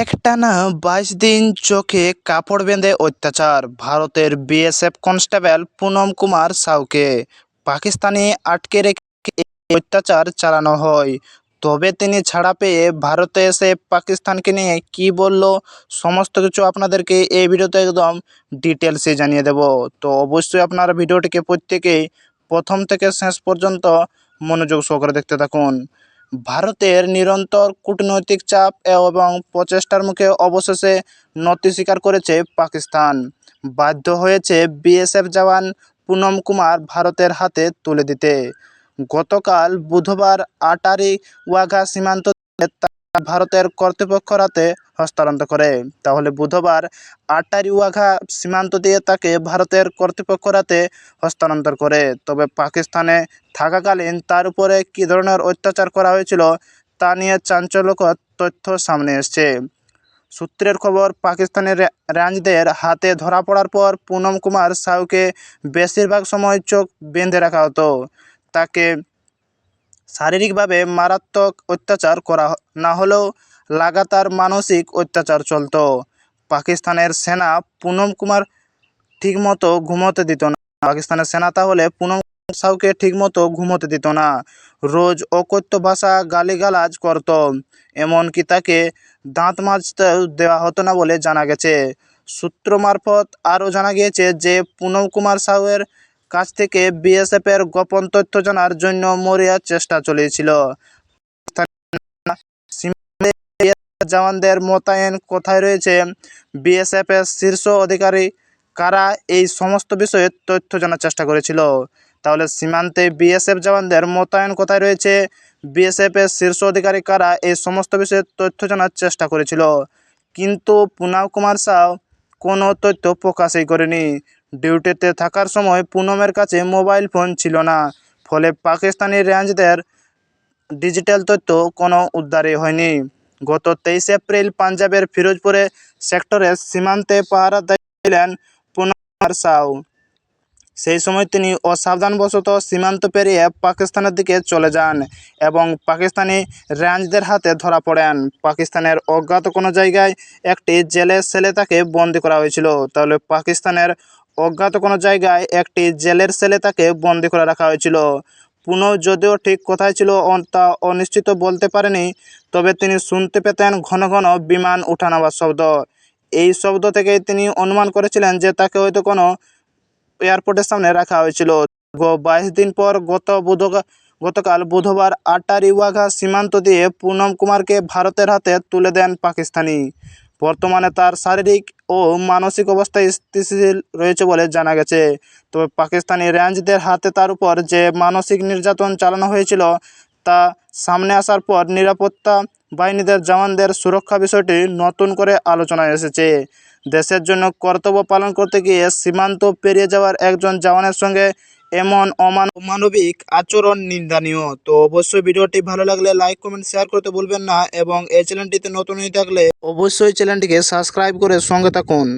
একটানা বাইশ দিন চোখে কাপড় বেঁধে অত্যাচার। ভারতের বিএসএফ কনস্টেবল পুনম কুমার সাউকে পাকিস্তানে আটকে রেখে অত্যাচার চালানো হয়। তবে তিনি ছাড়া পেয়ে ভারতে এসে পাকিস্তানকে নিয়ে কী বলল, সমস্ত কিছু আপনাদেরকে এই ভিডিওতে একদম ডিটেলসে জানিয়ে দেব। তো অবশ্যই আপনারা ভিডিওটিকে প্রত্যেকেই প্রথম থেকে শেষ পর্যন্ত মনোযোগ সহকারে দেখতে থাকুন। ভারতের নিরন্তর কূটনৈতিক চাপ এবং প্রচেষ্টার মুখে অবশেষে নতি স্বীকার করেছে পাকিস্তান। বাধ্য হয়েছে বিএসএফ জওয়ান পুনম কুমার ভারতের হাতে তুলে দিতে। গতকাল বুধবার আটারি ওয়াঘা সীমান্ত ভারতের কর্তৃপক্ষ রাতে হস্তান্তর করে। তাহলে বুধবার আটারি ওয়াঘা সীমান্ত দিয়ে তাকে ভারতের কর্তৃপক্ষ রাতে হস্তান্তর করে। তবে পাকিস্তানে থাকাকালীন তার উপরে কী ধরনের অত্যাচার করা হয়েছিল তা নিয়ে চাঞ্চল্যকর তথ্য সামনে এসছে। সূত্রের খবর, পাকিস্তানের র্যাঞ্চদের হাতে ধরা পড়ার পর পুনম কুমার সাউকে বেশিরভাগ সময় চোখ বেঁধে রাখা হতো। তাকে শারীরিকভাবে মারাত্মক অত্যাচার করা না হলেও লাগাতার মানসিক অত্যাচার চলতো। পাকিস্তানের সেনা পুনম কুমার ঠিকমতো ঘুমোতে দিত না। পাকিস্তানের সেনা তাহলে পুনম সাউকে ঠিকমতো ঘুমোতে দিত না। রোজ অকথ্য ভাষা গালিগালাজ করত। এমনকি তাকে দাঁত মাজতেও দেওয়া হতো না বলে জানা গেছে। সূত্র মারফত আরও জানা গিয়েছে যে, পুনম কুমার সাউয়ের কাছ থেকে বিএসএফের গোপন তথ্য জানার জন্য মরিয়া চেষ্টা চলেছিল। জওয়ানদের মোতায়েন কোথায় রয়েছে? বিএসএফের শীর্ষ অধিকারী কারা? এই সমস্ত বিষয়ে তথ্য জানার চেষ্টা করেছিল। তাহলে সীমান্তে বিএসএফ জওয়ানদের মোতায়েন কোথায় রয়েছে? বিএসএফের শীর্ষ অধিকারী কারা? এই সমস্ত বিষয়ে তথ্য জানার চেষ্টা করেছিল। কিন্তু পুনাম কুমার সাউ কোনো তথ্য প্রকাশই করেনি। ডিউটিতে থাকার সময় পুনমের কাছে মোবাইল ফোন ছিল না। ফলে পাকিস্তানি রেঞ্জদের ডিজিটাল তথ্য কোনো উদ্ধারই হয়নি। গত তেইশে এপ্রিল পাঞ্জাবের ফিরোজপুরে সেক্টরের সীমান্তে পাহারা দিলেন পুনম কুমার সাউ। সেই সময় তিনি অসাবধানবশত সীমান্ত পেরিয়ে পাকিস্তানের দিকে চলে যান এবং পাকিস্তানি রেঞ্জদের হাতে ধরা পড়েন। পাকিস্তানের অজ্ঞাত কোনো জায়গায় একটি জেলের সেলে তাকে বন্দি করা হয়েছিল। তাহলে পাকিস্তানের অজ্ঞাত কোনো জায়গায় একটি জেলের সেলে তাকে বন্দি করে রাখা হয়েছিল। পুনঃ যদিও ঠিক কোথায় ছিল তা অনিশ্চিত বলতে পারেনি, তবে তিনি শুনতে পেতেন ঘন ঘন বিমান উঠানাবার শব্দ। এই শব্দ থেকেই তিনি অনুমান করেছিলেন যে তাকে হয়তো কোনো এয়ারপোর্টের সামনে রাখা হয়েছিল। বাইশ দিন পর গত বুধ গতকাল বুধবার আটারি ওয়াঘা সীমান্ত দিয়ে পুনম কুমারকে ভারতের হাতে তুলে দেন পাকিস্তানি। বর্তমানে তার শারীরিক ও মানসিক অবস্থা স্থিতিশীল রয়েছে বলে জানা গেছে। তবে পাকিস্তানি রেঞ্জদের হাতে তার উপর যে মানসিক নির্যাতন চালানো হয়েছিল, তা সামনে আসার পর নিরাপত্তা বাহিনীদের জওয়ানদের সুরক্ষা বিষয়টি নতুন করে আলোচনায় এসেছে। দেশের জন্য কর্তব্য পালন করতে গিয়ে সীমান্ত পেরিয়ে যাওয়ার একজন জওয়ানের সঙ্গে এমন অমান অমানবিক আচরণ নিন্দনীয়। তো অবশ্যই ভিডিওটি ভালো লাগলে লাইক, কমেন্ট, শেয়ার করতে বলবেন না এবং এই চ্যানেলটিতে নতুন হয়ে থাকলে অবশ্যই চ্যানেলটিকে সাবস্ক্রাইব করে সঙ্গে থাকুন।